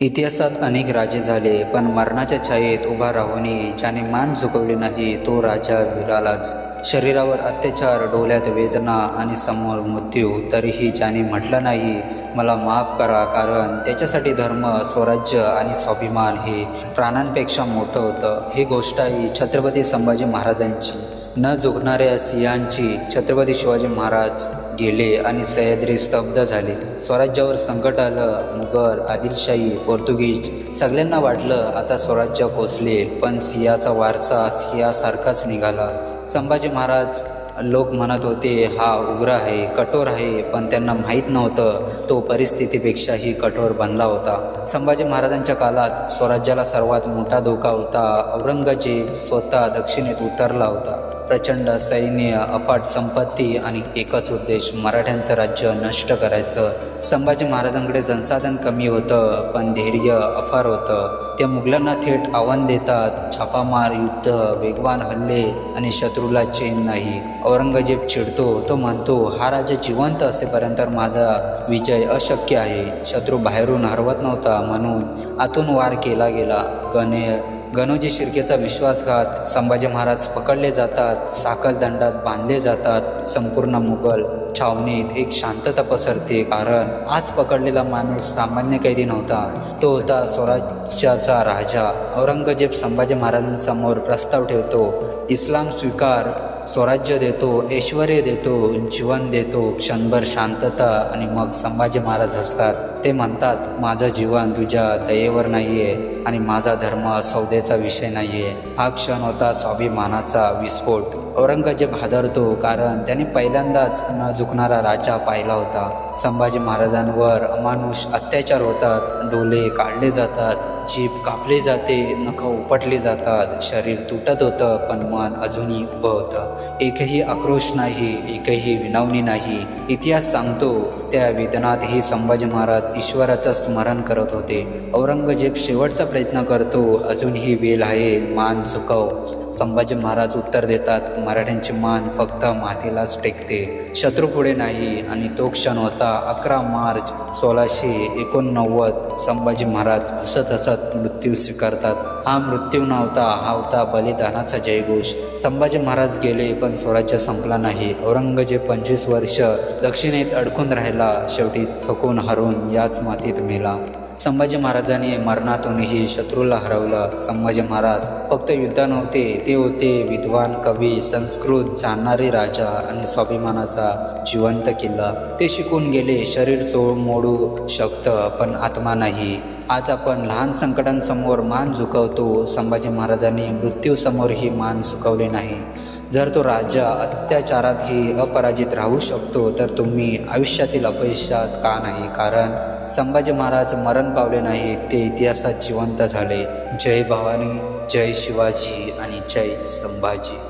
इतिहासात अनेक राजे झाले पण मरणाच्या छायेत उभा राहूनही ज्याने मान झुकवली नाही तो राजा विरालाच. शरीरावर अत्याचार डोल्यात वेदना आणि समोर मृत्यू तरीही ज्याने म्हटलं नाही मला माफ करा कारण त्याच्यासाठी धर्म स्वराज्य आणि स्वाभिमान हे प्राणांपेक्षा मोठं होतं. ही गोष्ट आहे छत्रपती संभाजी महाराजांची न झुकणाऱ्या सियांची छत्रपती शिवाजी महाराज गेले आणि सह्याद्री स्तब्ध झाले. स्वराज्यावर संकट आलं मुघल आदिलशाही पोर्तुगीज सगळ्यांना वाटलं आता स्वराज्य कोसले पण सियाचा वारसा सियासारखाच निघाला. संभाजी महाराज लोक म्हणत होते हा उग्र आहे कठोर आहे पण त्यांना माहीत नव्हतं तो परिस्थितीपेक्षाही कठोर बनला होता. संभाजी महाराजांच्या काळात स्वराज्याला सर्वात मोठा धोका होता. औरंगजेब स्वतः दक्षिणेत उतरला होता. प्रचंड सैन्य अफाट संपत्ती आणि एकच उद्देश मराठ्यांचं राज्य नष्ट करायचं. संभाजी महाराजांकडे संसाधन कमी होतं पण धैर्य अफार होतं. ते मुघलांना थेट आव्हान देतात छापामार युद्ध वेगवान हल्ले आणि शत्रूला चेन नाही. औरंगजेब चिडतो तो म्हणतो हा राजा जिवंत असेपर्यंत माझा विजय अशक्य आहे. शत्रू बाहेरून हरवत नव्हता म्हणून आतून वार केला गेला. गणे गणोजी शिर्केचा विश्वासघात संभाजी महाराज पकडले जातात साखलदंडात बांधले जातात संपूर्ण मुघल छावणीत एक शांतता पसरते कारण आज पकडलेला माणूस सामान्य कैदी नव्हता. तो होता स्वराज्याचा राजा. औरंगजेब संभाजी महाराजांसमोर प्रस्ताव ठेवतो इस्लाम स्वीकार स्वराज्य देतो ऐश्वर देतो जीवन देतो क्षणभर शांतता आणि मग संभाजी महाराज असतात ते म्हणतात माझं जीवन तुझ्या दयेवर नाही आहे आणि माझा धर्म सौदेचा विषय नाही आहे हा क्षण होता स्वाभिमानाचा विस्फोट. औरंगजेब हादरतो कारण त्याने पहिल्यांदाच न झुकणारा राजा पाहिला होता. संभाजी महाराजांवर अमानुष अत्याचार होतात. डोले काढले जातात. जीभ कापली जाते. नखं उपटली जातात. शरीर तुटत होतं पण मन अजूनही उभं होतं. एकही आक्रोश नाही एकही विनवणी नाही. इतिहास सांगतो त्या वेदनातही संभाजी महाराज ईश्वराचं स्मरण करत होते. औरंगजेब शेवटचा प्रयत्न करतो अजूनही वेल आहे मान झुकव. संभाजी महाराज उत्तर देतात मराठ्यांची मान फक्त मातीलाच टेकते. शत्रू पुढे नाही आणि तो क्षण होता अकरा मार्च सोळाशे एकोणनव्वद. संभाजी महाराज हसत हसत मृत्यू स्वीकारतात. हा मृत्यू नव्हता हा होता बलिदानाचा जयघोष. संभाजी महाराज गेले पण स्वराज्य संपला नाही. औरंगजेब पंचवीस वर्ष दक्षिणेत अडकून राहिला शेवटी थकून हरून याच मातीत मेला. संभाजी महाराजांनी मरणातूनही शत्रूला हरवलं. संभाजी महाराज फक्त युद्ध नव्हते ते होते विद्वान कवी संस्कृत जाणणारे राजा आणि स्वाभिमानाचा जिवंत किल्ला. ते शिकून गेले शरीर सोड मोडू शकतं पण आत्मा नाही. आज आपण लहान संकटांसमोर मान झुकवतो. संभाजी महाराजांनी मृत्यूसमोरही मान झुकवले नाही. जर तो राजा अत्याचारातही अपराजित राहू शकतो तर तुम्ही आयुष्यातील अपयशात का नाही? कारण संभाजी महाराज मरण पावले नाही ते इतिहासात जिवंत झाले. जय भवानी जय शिवाजी आणि जय संभाजी.